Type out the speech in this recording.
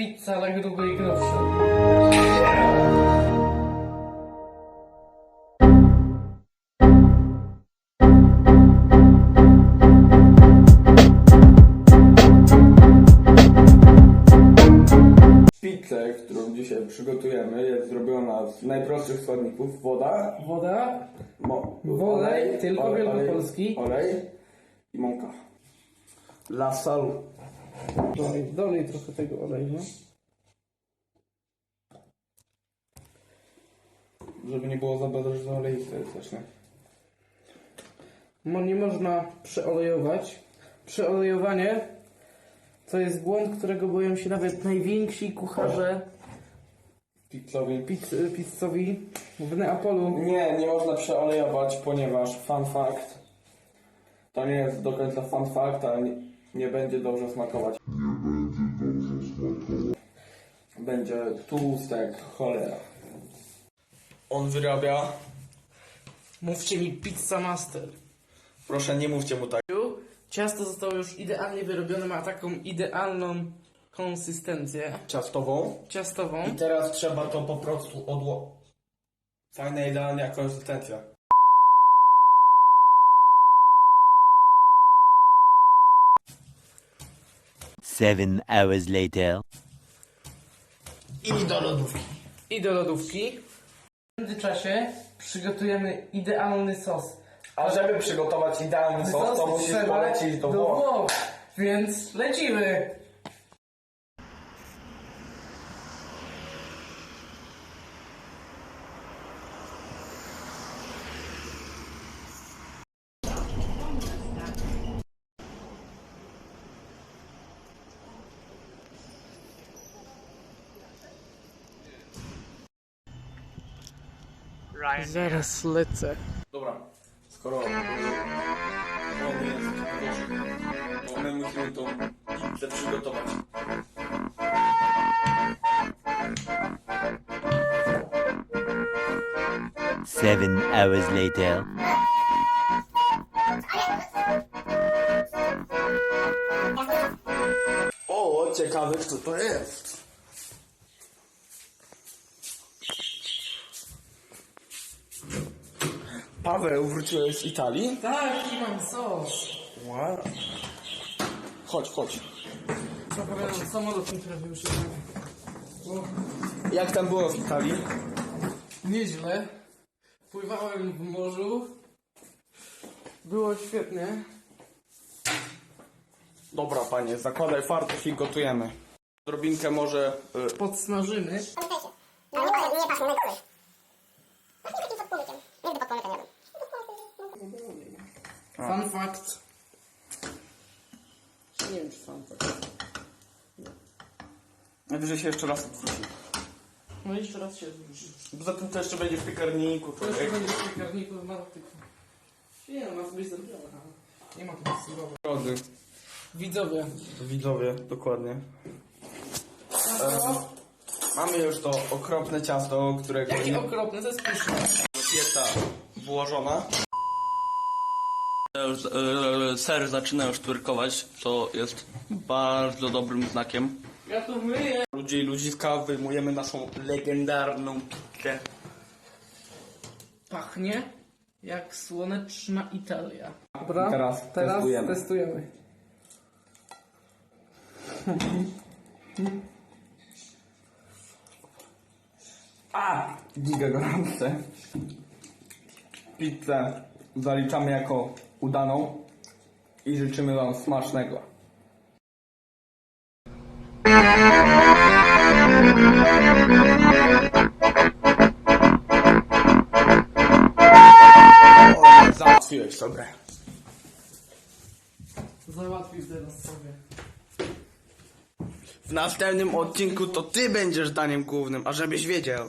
Pizza na grubo i grubsza. Pizzę, którą dzisiaj przygotujemy, jest zrobiona z najprostszych składników. Woda, Woda, mo, Wolej, tylko wielkopolski. Olej, olej i mąka. Dla salu. Dolej, dolej trochę tego oleju, no. Żeby nie było za bardzo, oleiste jest też, nie? Mo nie można przeolejować. Przeolejowanie to jest błąd, którego boją się nawet najwięksi kucharze Pizzowi. pizz, pizzowi w Neapolu. Nie, nie można przeolejować, ponieważ fun fact, to nie jest do końca fun fact, ale nie, nie będzie dobrze smakować. Będzie tłuste jak cholera. On wyrabia, Mówcie mi pizza master. proszę nie mówcie mu tak. Ciasto zostało już idealnie wyrobione, ma taką idealną konsystencję Ciastową. ciastową. I teraz trzeba to po prostu odło... Fajna, idealna konsystencja. Seven hours later. I do lodówki. I do lodówki. W międzyczasie przygotujemy idealny sos. A żeby przygotować idealny sos, to musisz trzeba polecieć do. Włoch. Więc lecimy! Zaraz lecę. Dobra, skoro on jest gorzej, to my musimy tą pizzę przygotować. Seven hours later. O, ciekawe co to jest. Paweł, wróciłeś z Italii? Tak, i mam sos. Wow. Chodź, chodź. Zapowiadam samolot, który już jest. Jak tam było w Italii? Nieźle. Pływałem w morzu. Było świetnie. Dobra, panie, zakładaj fartuch i gotujemy. Drobinkę może... Y, Podsmażymy. No nie, nie patrz, najgorzej. No Fun fact. Nie wiem, czy fun fact. najwyżej się jeszcze raz odwróci. No jeszcze raz się zwrócisz. Poza tym to jeszcze będzie w piekarniku. To jeszcze człowiek. będzie w piekarniku w Martyku. Nie no, ma sobie zrobione. Nie ma tu surowe. Drodzy Widzowie. widzowie, dokładnie. Mamy już to okropne ciasto, którego Jakie okropne, to jest pyszne. pieca włożona. Już, e, ser zaczyna już twerkować, co jest bardzo dobrym znakiem. Ja to myję. Ludzie i ludziska wyjmujemy naszą legendarną pizzę. Pachnie jak słoneczna Italia. Dobra, Teraz teraz testujemy. testujemy. A! Giga gorące. Zaliczamy jako udaną i życzymy wam smacznego. O, Załatwiłeś sobie. Załatwił teraz sobie. W następnym odcinku to ty będziesz daniem głównym, a żebyś wiedział.